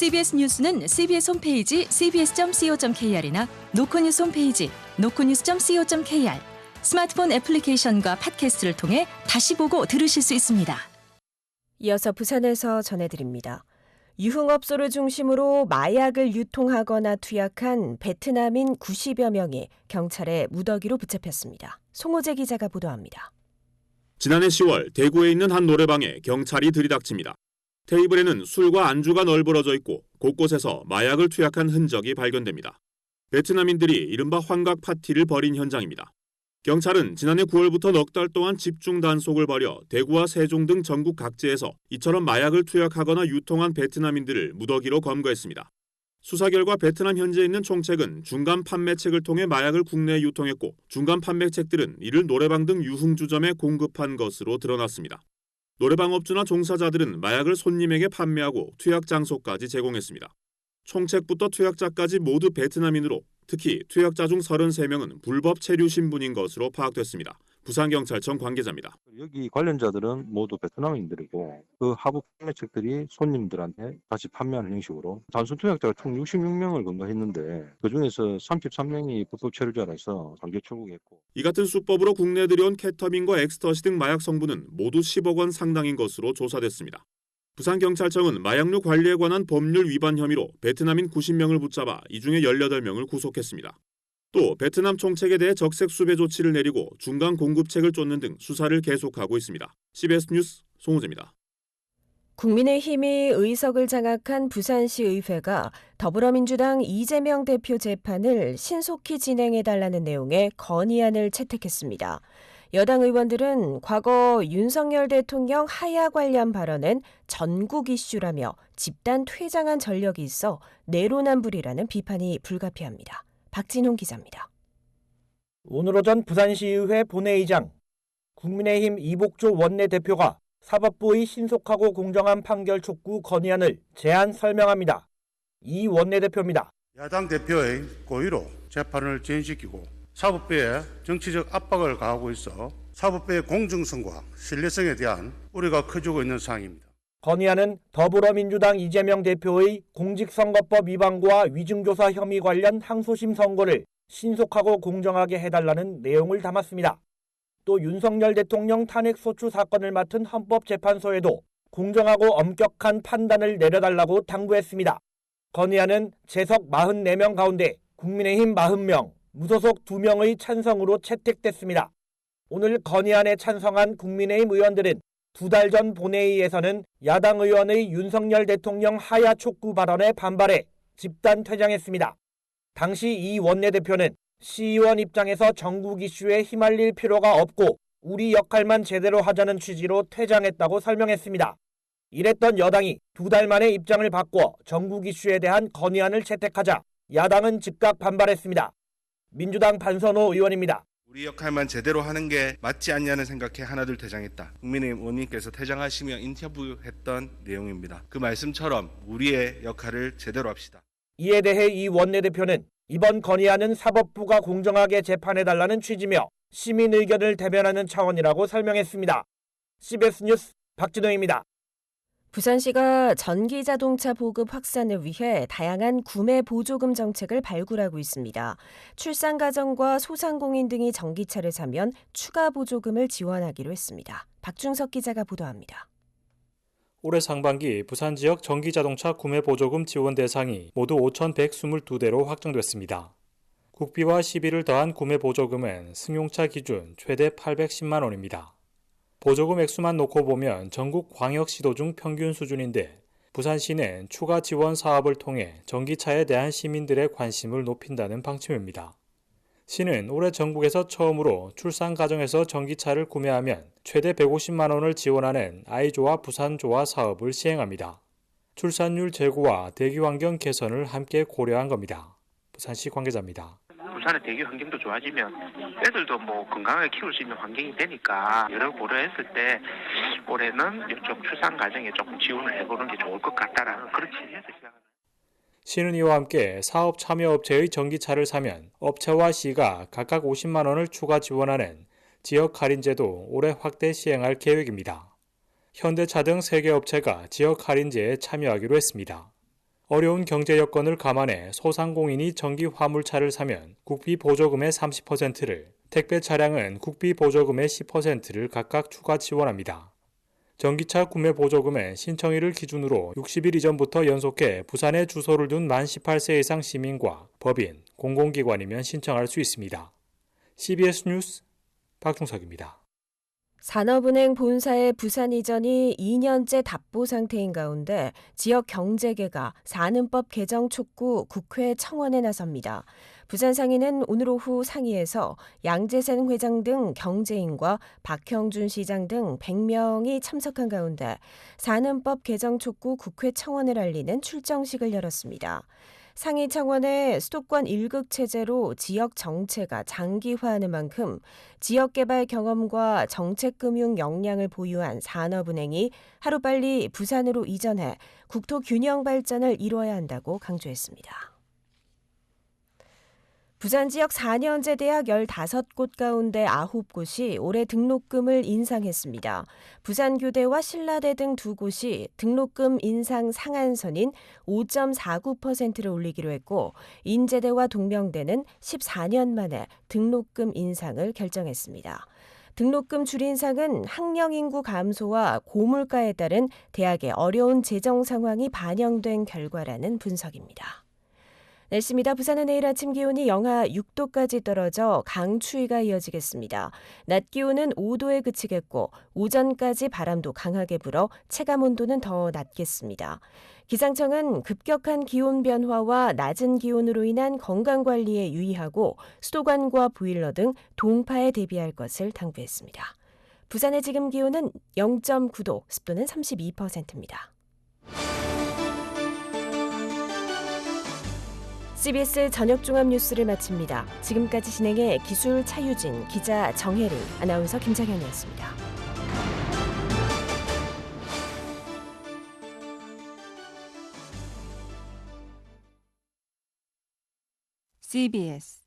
CBS 뉴스는 CBS 홈페이지 cbs.co.kr이나 노코뉴스 홈페이지 노코뉴스.co.kr 스마트폰 애플리케이션과 팟캐스트를 통해 다시 보고 들으실 수 있습니다. 이어서 부산에서 전해드립니다. 유흥업소를 중심으로 마약을 유통하거나 투약한 베트남인 90여 명이 경찰에 무더기로 붙잡혔습니다. 송호재 기자가 보도합니다. 지난해 10월 대구에 있는 한 노래방에 경찰이 들이닥칩니다. 테이블에는 술과 안주가 널브러져 있고 곳곳에서 마약을 투약한 흔적이 발견됩니다. 베트남인들이 이른바 환각 파티를 벌인 현장입니다. 경찰은 지난해 9월부터 넉 달 동안 집중 단속을 벌여 대구와 세종 등 전국 각지에서 이처럼 마약을 투약하거나 유통한 베트남인들을 무더기로 검거했습니다. 수사 결과 베트남 현지에 있는 총책은 중간 판매책을 통해 마약을 국내에 유통했고 중간 판매책들은 이를 노래방 등 유흥주점에 공급한 것으로 드러났습니다. 노래방 업주나 종사자들은 마약을 손님에게 판매하고 투약 장소까지 제공했습니다. 총책부터 투약자까지 모두 베트남인으로 특히 투약자 중 33명은 불법 체류 신분인 것으로 파악됐습니다. 부산경찰청 관계자입니다. 여기 관련자들은 모두 베트남인들이고 그 하부 판매책들이 손님들한테 다시 판매하는 형식으로 단순 투약자가 총 66명을 검거했는데 그중에서 33명이 불법 체류자라서 강제 출국했고 이 같은 수법으로 국내에 들여온 케터민과 엑스터시 등 마약 성분은 모두 10억 원 상당인 것으로 조사됐습니다. 부산경찰청은 마약류 관리에 관한 법률 위반 혐의로 베트남인 90명을 붙잡아 이 중에 18명을 구속했습니다. 또 베트남 총책에 대해 적색 수배 조치를 내리고 중간 공급책을 쫓는 등 수사를 계속하고 있습니다. CBS 뉴스 송우재입니다. 국민의힘이 의석을 장악한 부산시 의회가 더불어민주당 이재명 대표 재판을 신속히 진행해달라는 내용의 건의안을 채택했습니다. 여당 의원들은 과거 윤석열 대통령 하야 관련 발언은 전국 이슈라며 집단 퇴장한 전력이 있어 내로남불이라는 비판이 불가피합니다. 박진홍 기자입니다. 오늘 오전 부산시의회 본회의장 국민의힘 이복조 원내대표가 사법부의 신속하고 공정한 판결 촉구 건의안을 제안 설명합니다. 이 원내대표입니다. 야당 대표의 고의로 재판을 진행시키고 사법부에 정치적 압박을 가하고 있어 사법부의 공정성과 신뢰성에 대한 우려가 커지고 있는 상황입니다. 건의안은 더불어민주당 이재명 대표의 공직선거법 위반과 위증교사 혐의 관련 항소심 선고를 신속하고 공정하게 해달라는 내용을 담았습니다. 또 윤석열 대통령 탄핵소추 사건을 맡은 헌법재판소에도 공정하고 엄격한 판단을 내려달라고 당부했습니다. 건의안은 재석 44명 가운데 국민의힘 40명, 무소속 2명의 찬성으로 채택됐습니다. 오늘 건의안에 찬성한 국민의힘 의원들은 두 달 전 본회의에서는 야당 의원의 윤석열 대통령 하야 촉구 발언에 반발해 집단 퇴장했습니다. 당시 이 원내대표는 시의원 입장에서 전국 이슈에 휘말릴 필요가 없고 우리 역할만 제대로 하자는 취지로 퇴장했다고 설명했습니다. 이랬던 여당이 두 달 만에 입장을 바꿔 전국 이슈에 대한 건의안을 채택하자 야당은 즉각 반발했습니다. 민주당 반선호 의원입니다. 우리 역할만 제대로 하는 게 맞지 않냐는 생각에 하나둘 퇴장했다. 국민의힘 의원님께서 퇴장하시며 인터뷰했던 내용입니다. 그 말씀처럼 우리의 역할을 제대로 합시다. 이에 대해 이 원내대표는 이번 건의안은 사법부가 공정하게 재판해달라는 취지며 시민 의견을 대변하는 차원이라고 설명했습니다. CBS 뉴스 박진호입니다. 부산시가 전기 자동차 보급 확산을 위해 다양한 구매 보조금 정책을 발굴하고 있습니다. 출산 가정과 소상공인 등이 전기차를 사면 추가 보조금을 지원하기로 했습니다. 박중석 기자가 보도합니다. 올해 상반기 부산 지역 전기 자동차 구매 보조금 지원 대상이 모두 5,122대로 확정됐습니다. 국비와 시비를 더한 구매 보조금은 승용차 기준 최대 810만 원입니다. 보조금 액수만 놓고 보면 전국 광역시도 중 평균 수준인데 부산시는 추가 지원 사업을 통해 전기차에 대한 시민들의 관심을 높인다는 방침입니다. 시는 올해 전국에서 처음으로 출산 가정에서 전기차를 구매하면 최대 150만 원을 지원하는 아이조와 부산조화 사업을 시행합니다. 출산율 제고와 대기 환경 개선을 함께 고려한 겁니다. 부산시 관계자입니다. 부산의 대기 환경도 좋아지면 애들도 뭐 건강하게 키울 수 있는 환경이 되니까 여러 고려했을 때 올해는 이쪽 출산 과정에 조금 지원을 해보는 게 좋을 것 같다라는 그런 취지에서 시작합니다. 시는 이와 함께 사업 참여 업체의 전기차를 사면 업체와 시가 각각 50만 원을 추가 지원하는 지역 할인제도 올해 확대 시행할 계획입니다. 현대차 등 3개 업체가 지역 할인제에 참여하기로 했습니다. 어려운 경제 여건을 감안해 소상공인이 전기 화물차를 사면 국비 보조금의 30%를, 택배 차량은 국비 보조금의 10%를 각각 추가 지원합니다. 전기차 구매 보조금은 신청일을 기준으로 60일 이전부터 연속해 부산에 주소를 둔 만 18세 이상 시민과 법인, 공공기관이면 신청할 수 있습니다. CBS 뉴스 박중석입니다. 산업은행 본사의 부산 이전이 2년째 답보 상태인 가운데 지역 경제계가 산은법 개정 촉구 국회 청원에 나섭니다. 부산 상인은 오늘 오후 상의에서 양재생 회장 등 경제인과 박형준 시장 등 100명이 참석한 가운데 산은법 개정 촉구 국회 청원을 알리는 출정식을 열었습니다. 상위 청원에 수도권 1극 체제로 지역 정체가 장기화하는 만큼 지역 개발 경험과 정책 금융 역량을 보유한 산업은행이 하루빨리 부산으로 이전해 국토 균형 발전을 이뤄야 한다고 강조했습니다. 부산 지역 4년제 대학 15곳 가운데 9곳이 올해 등록금을 인상했습니다. 부산교대와 신라대 등 두 곳이 등록금 인상 상한선인 5.49%를 올리기로 했고 인제대와 동명대는 14년 만에 등록금 인상을 결정했습니다. 등록금 줄 인상은 학령 인구 감소와 고물가에 따른 대학의 어려운 재정 상황이 반영된 결과라는 분석입니다. 날씨입니다. 부산은 내일 아침 기온이 영하 6도까지 떨어져 강추위가 이어지겠습니다. 낮 기온은 5도에 그치겠고 오전까지 바람도 강하게 불어 체감 온도는 더 낮겠습니다. 기상청은 급격한 기온 변화와 낮은 기온으로 인한 건강 관리에 유의하고 수도관과 보일러 등 동파에 대비할 것을 당부했습니다. 부산의 지금 기온은 0.9도, 습도는 32%입니다. CBS 저녁 종합 뉴스를 마칩니다. 지금까지 진행해 기술 차유진, 기자 정혜린, 아나운서 김장현이었습니다. CBS